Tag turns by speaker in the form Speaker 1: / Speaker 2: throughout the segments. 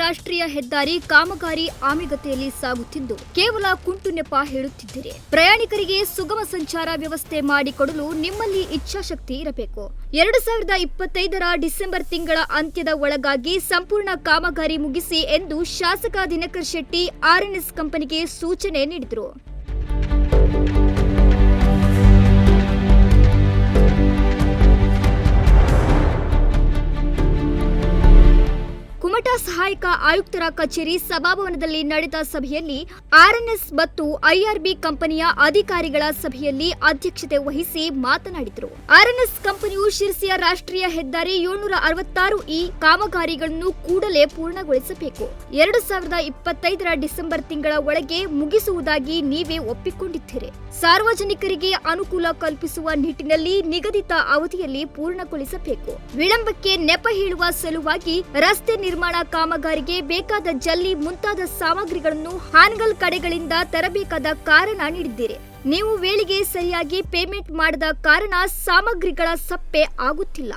Speaker 1: ರಾಷ್ಟ್ರೀಯ ಹೆದ್ದಾರಿ ಕಾಮಗಾರಿ ಆಮಿಗತೆಯಲ್ಲಿ ಸಾಗುತ್ತಿದ್ದು ಕೇವಲ ಕುಂಟು ನೆಪ ಹೇಳುತ್ತಿದ್ದೀರಿ. ಪ್ರಯಾಣಿಕರಿಗೆ ಸುಗಮ ಸಂಚಾರ ವ್ಯವಸ್ಥೆ ಮಾಡಿಕೊಡಲು ನಿಮ್ಮಲ್ಲಿ ಇಚ್ಛಾಶಕ್ತಿ ಇರಬೇಕು. ಎರಡು ಸಾವಿರದ ಇಪ್ಪತ್ತೈದರ ಡಿಸೆಂಬರ್ ತಿಂಗಳ ಅಂತ್ಯದ ಒಳಗಾಗಿ ಸಂಪೂರ್ಣ ಕಾಮಗಾರಿ ಮುಗಿಸಿ ಎಂದು ಶಾಸಕ ದಿನಕರ್ ಶೆಟ್ಟಿ ಆರ್ಎನ್ಎಸ್ ಕಂಪನಿಗೆ ಸೂಚನೆ ನೀಡಿದರು. ಸಹಾಯಕ ಆಯುಕ್ತರ ಕಚೇರಿ ಸಭಾಭವನದಲ್ಲಿ ನಡೆದ ಸಭೆಯಲ್ಲಿ ಆರ್ಎನ್ಎಸ್ ಮತ್ತು ಐಆರ್ಬಿ ಕಂಪನಿಯ ಅಧಿಕಾರಿಗಳ ಸಭೆಯಲ್ಲಿ ಅಧ್ಯಕ್ಷತೆ ವಹಿಸಿ ಮಾತನಾಡಿದರು. ಆರ್ಎನ್ಎಸ್ ಕಂಪನಿಯು ಶಿರ್ಸಿಯ ರಾಷ್ಟ್ರೀಯ ಹೆದ್ದಾರಿ ಏಳ್ನೂರ ಅರವತ್ತಾರು ಇ ಕಾಮಗಾರಿಗಳನ್ನು ಕೂಡಲೇ ಪೂರ್ಣಗೊಳಿಸಬೇಕು. ಎರಡು ಸಾವಿರದ ಇಪ್ಪತ್ತೈದರ ಡಿಸೆಂಬರ್ ತಿಂಗಳ ಒಳಗೆ ಮುಗಿಸುವುದಾಗಿ ನೀವೇ ಒಪ್ಪಿಕೊಂಡಿದ್ದೀರಿ. ಸಾರ್ವಜನಿಕರಿಗೆ ಅನುಕೂಲ ಕಲ್ಪಿಸುವ ನಿಟ್ಟಿನಲ್ಲಿ ನಿಗದಿತ ಅವಧಿಯಲ್ಲಿ ಪೂರ್ಣಗೊಳಿಸಬೇಕು. ವಿಳಂಬಕ್ಕೆ ನೆಪ ಹೇಳುವ ಸಲುವಾಗಿ ರಸ್ತೆ ನಿರ್ಮಾಣ ಕಾಮಗಾರಿಗೆ ಬೇಕಾದ ಜಲ್ಲಿ ಮುಂತಾದ ಸಾಮಗ್ರಿಗಳನ್ನು ಹಾನಗಲ್ ಕಡೆಗಳಿಂದ ತರಬೇಕಾದ ಕಾರಣ ನೀಡಿದ್ದೀರಿ. ನೀವು ವೇಳೆಗೆ ಸರಿಯಾಗಿ ಪೇಮೆಂಟ್ ಮಾಡದ ಕಾರಣ ಸಾಮಗ್ರಿಗಳ ಸಪ್ಪೆ ಆಗುತ್ತಿಲ್ಲ.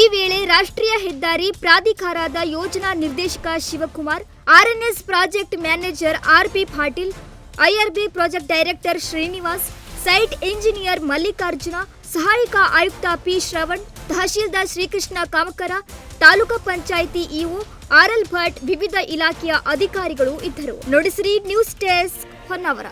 Speaker 1: ಈ ವೇಳೆ ರಾಷ್ಟ್ರೀಯ ಹೆದ್ದಾರಿ ಪ್ರಾಧಿಕಾರದ ಯೋಜನಾ ನಿರ್ದೇಶಕ Shivakumar, RNS project manager RP Patil IRB project director Srinivas site engineer Mallikarjuna, ಸಹಾಯಕ ಆಯುಕ್ತ P Shravan, tahsildar Srikrishna Kamakara, taluka panchayat EO RL Bhat, ವಿವಿಧ ಇಲಾಖೆಯ ಅಧಿಕಾರಿಗಳು ಇದ್ದರು. Nudisiri news desk Honnavar.